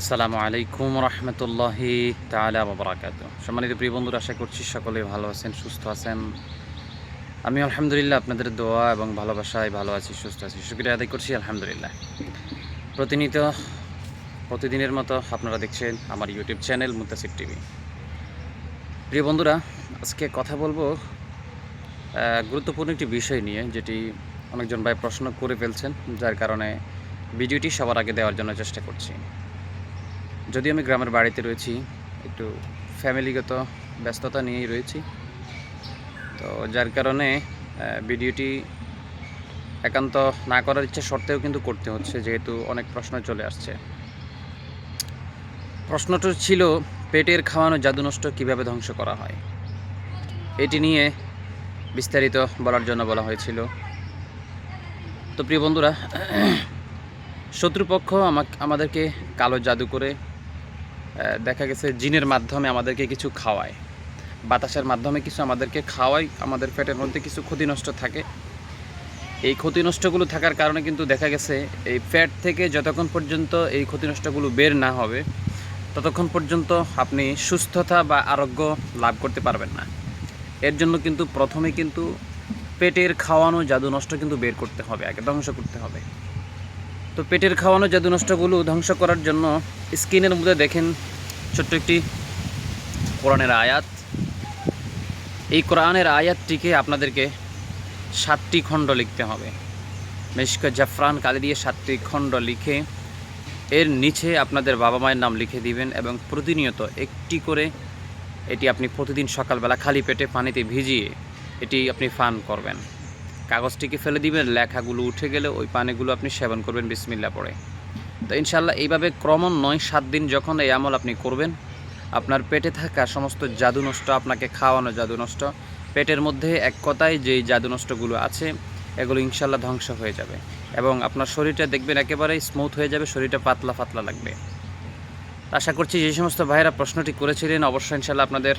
আসসালামু আলাইকুম রহমতুল্লাহি তালা বাবরাকাত সম্মানিত প্রিয় বন্ধুরা, আশা করছি সকলে ভালো আছেন, সুস্থ আছেন। আমি আলহামদুলিল্লাহ আপনাদের দোয়া এবং ভালোবাসায় ভালো আছি, সুস্থ আছি। শুক্রিয়া আদায় করছি, আলহামদুলিল্লাহ। প্রতিনিয়ত প্রতিদিনের মতো আপনারা দেখছেন আমার ইউটিউব চ্যানেল মুতাসির টিভি। প্রিয় বন্ধুরা, আজকে কথা বলব গুরুত্বপূর্ণ একটি বিষয় নিয়ে, যেটি অনেকজন ভাই প্রশ্ন করে ফেলছেন, যার কারণে ভিডিওটি সবার আগে দেওয়ার জন্য চেষ্টা করছি। যদি আমি গ্রামের বাড়িতে রয়েছি, একটু ফ্যামিলিগত ব্যস্ততা নিয়েই রয়েছি। তো যার কারণে ভিডিওটি একান্ত না করার ইচ্ছা সত্ত্বেও কিন্তু করতে হচ্ছে, যেহেতু অনেক প্রশ্ন চলে আসছে। প্রশ্নটা ছিল, পেটের খাওয়ানো জাদু নষ্ট কীভাবে ধ্বংস করা হয়? এটি নিয়ে বিস্তারিত বলার জন্য বলা হয়েছিল। তো প্রিয় বন্ধুরা, শত্রুপক্ষ আমাদেরকে কালো জাদু করে দেখা গেছে জিনের মাধ্যমে আমাদেরকে কিছু খাওয়ায়। বাতাসের মাধ্যমে কিছু আমাদেরকে খাওয়ায়, আমাদের পেটের মধ্যে কিছু ক্ষতি নষ্ট থাকে। এই ক্ষতি নষ্টগুলো থাকার কারণে কিন্তু দেখা গেছে এই ফ্যাট থেকে যতক্ষণ পর্যন্ত এই ক্ষতি নষ্টগুলো বের না হবে, ততক্ষণ পর্যন্ত আপনি সুস্থতা বা আরোগ্য লাভ করতে পারবেন না। এর জন্য কিন্তু প্রথমে কিন্তু পেটের খাওয়ানো জাদু নষ্ট কিন্তু বের করতে হবে, আগে ধ্বংস করতে হবে। তো পেটের খাওয়ানো জাদু নষ্টগুলো ধ্বংস করার জন্য স্ক্রিনের মধ্যে দেখেন ছোট্ট একটি কোরআনের আয়াত। এই কোরআনের আয়াতটিকে আপনাদেরকে সাতটি খণ্ড লিখতে হবে। মেশক জাফরান কালি দিয়ে সাতটি খণ্ড লিখে এর নিচে আপনাদের বাবা মায়ের নাম লিখে দিবেন এবং প্রতিনিয়ত একটি করে এটি আপনি প্রতিদিন সকালবেলা খালি পেটে পানিতে ভিজিয়ে এটি আপনি ফান করবেন। কাগজটিকে ফেলে দিবেন, লেখাগুলো উঠে গেলে ওই পানিগুলো আপনি সেবন করবেন বিসমিল্লা পড়ে। তো ইনশাল্লাহ এইভাবে ক্রমান্বয়ে সাত দিন যখন এই আমল আপনি করবেন, আপনার পেটে থাকা সমস্ত জাদু নষ্ট, আপনাকে খাওয়ানো জাদু নষ্ট, পেটের মধ্যে এক কথায় যেই জাদু নষ্টগুলো আছে, এগুলো ইনশাল্লাহ ধ্বংস হয়ে যাবে এবং আপনার শরীরটা দেখবেন একেবারেই স্মুথ হয়ে যাবে, শরীরটা পাতলা পাতলা লাগবে। আশা করছি যে সমস্ত ভাইয়েরা প্রশ্নটি করেছিলেন, অবশ্যই ইনশাল্লাহ আপনাদের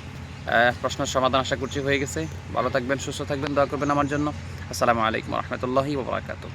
প্রশ্নের সমাধান আশা করছি হয়ে গেছে। ভালো থাকবেন, সুস্থ থাকবেন, দয়া করবেন আমার জন্য। আসসালামু আলাইকুম রহমতুল্লাহি ওবরাকাতু